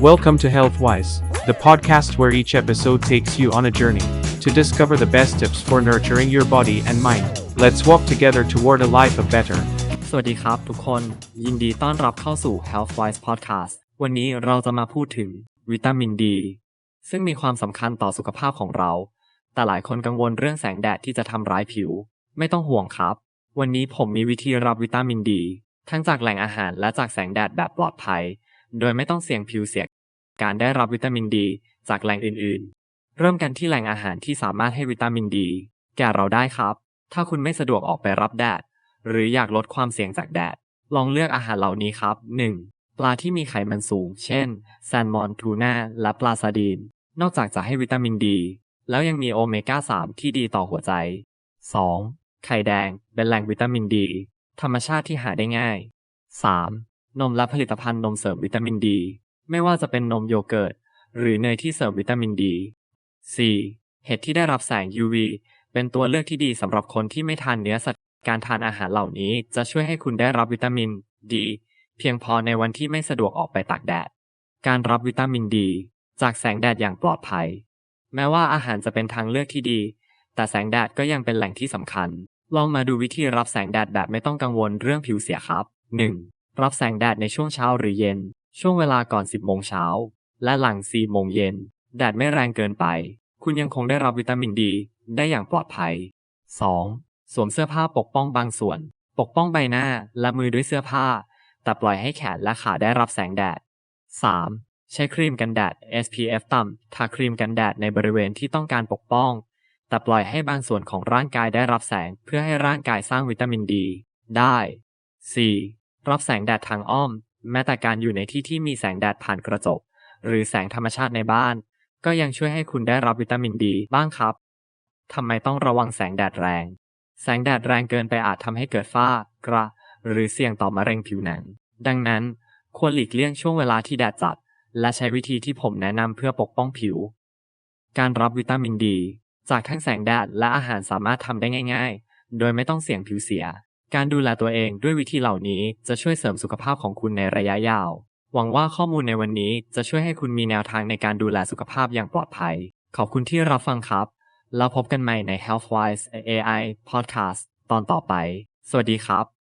Welcome to HealthWise, the podcast where each episode takes you on a journey to discover the best tips for nurturing your body and mind. Let's walk together toward a life of better. สวัสดีครับทุกคน ยินดีต้อนรับเข้าสู่ Healthwise Podcast วันนี้เราจะมาพูดถึงวิตามินดีซึ่งมีความสำคัญต่อสุขภาพของเรา แต่หลายคนกังวลเรื่องแสงแดดที่จะทำร้ายผิว ไม่ต้องห่วงครับ วันนี้ผมมีวิธีรับวิตามินดี ทั้งจากแหล่งอาหารและจากแสงแดดแบบปลอดภัย โดยไม่ต้องเสี่ยงผิวเสีย การได้รับวิตามินดี จากแหล่งอื่นๆ เริ่มกันที่แหล่งอาหารที่สามารถให้วิตามินดี แก่เราได้ครับ ถ้าคุณไม่สะดวกออกไปรับแดด หรืออยากลดความเสี่ยงจากแดด ลองเลือกอาหารเหล่านี้ครับ 1. ปลาที่มีไขมันสูง เช่น แซลมอน ทูน่า และปลาซาดีน นอกจากจะให้วิตามินดี แล้วยังมีโอเมก้า 3 ที่ดีต่อหัวใจ 2. ไข่แดง เป็นแหล่งวิตามินดี ธรรมชาติที่หาได้ง่าย 3. นมและผลิตภัณฑ์นมเสริมวิตามินดี ไม่ว่าจะเป็นนมโยเกิร์ต หรือเนยที่เสริมวิตามินดี 4. เห็ดที่ได้รับแสง UV เป็นตัวเลือกที่ดีสำหรับคนที่ไม่ทานเนื้อสัตว์ การทานอาหารเหล่านี้จะช่วยให้คุณได้รับวิตามินดีเพียงพอในวันที่ไม่สะดวกออกไปตากแดด การรับวิตามินดี จากแสงแดดอย่างปลอดภัย แม้ว่าอาหารจะเป็นทางเลือกที่ดี แต่แสงแดดก็ยังเป็นแหล่งที่สำคัญ ลองมาดูวิธีรับแสงแดดแบบไม่ต้องกังวลเรื่องผิวเสียครับ 1. รับแสงแดดในช่วงเช้าหรือเย็น ช่วงเวลาก่อน 10 โมงเช้า และหลัง 4 โมงเย็น แดดไม่แรงเกินไป คุณยังคงได้รับวิตามินดี ได้อย่างปลอดภัย 2. สวมเสื้อผ้าปกป้องบางส่วน ปกป้องใบหน้าและมือด้วยเสื้อผ้า แต่ปล่อยให้แขนและขาได้รับแสงแดด 3. ใช้ครีมกันแดด SPF ต่ำ ทาครีมกันแดดในบริเวณที่ต้องการปกป้อง แต่ปล่อยให้บางส่วนของร่างกายได้รับแสงเพื่อให้ร่างกายสร้างวิตามินดี ได้ 4. รับแสงแดดทางอ้อม แม้แต่การอยู่ในที่ที่มีแสงแดดผ่านกระจก หรือแสงธรรมชาติในบ้าน ก็ยังช่วยให้คุณได้รับวิตามินดีบ้างครับทำไมต้องระวังแสงแดดแรง แสงแดดแรงเกินไปอาจทำให้เกิดฝ้ากระ หรือเสี่ยงต่อมะเร็งผิวหนัง ดังนั้น ควรหลีกเลี่ยงช่วงเวลาที่แดดจัด และใช้วิธีที่ผมแนะนำเพื่อปกป้องผิว การรับวิตามินดี จากทั้งแสงแดดและอาหารสามารถทำได้ง่าย ๆ โดยไม่ต้องเสี่ยงผิวเสีย การดูแลตัวเองด้วยวิธีเหล่านี้จะช่วยเสริมสุขภาพของคุณในระยะยาว หวังว่าข้อมูลในวันนี้จะช่วยให้คุณมีแนวทางในการดูแลสุขภาพอย่างปลอดภัย ขอบคุณที่รับฟังครับ แล้วพบกันใหม่ใน Healthwise AI Podcast ตอนต่อไป สวัสดีครับ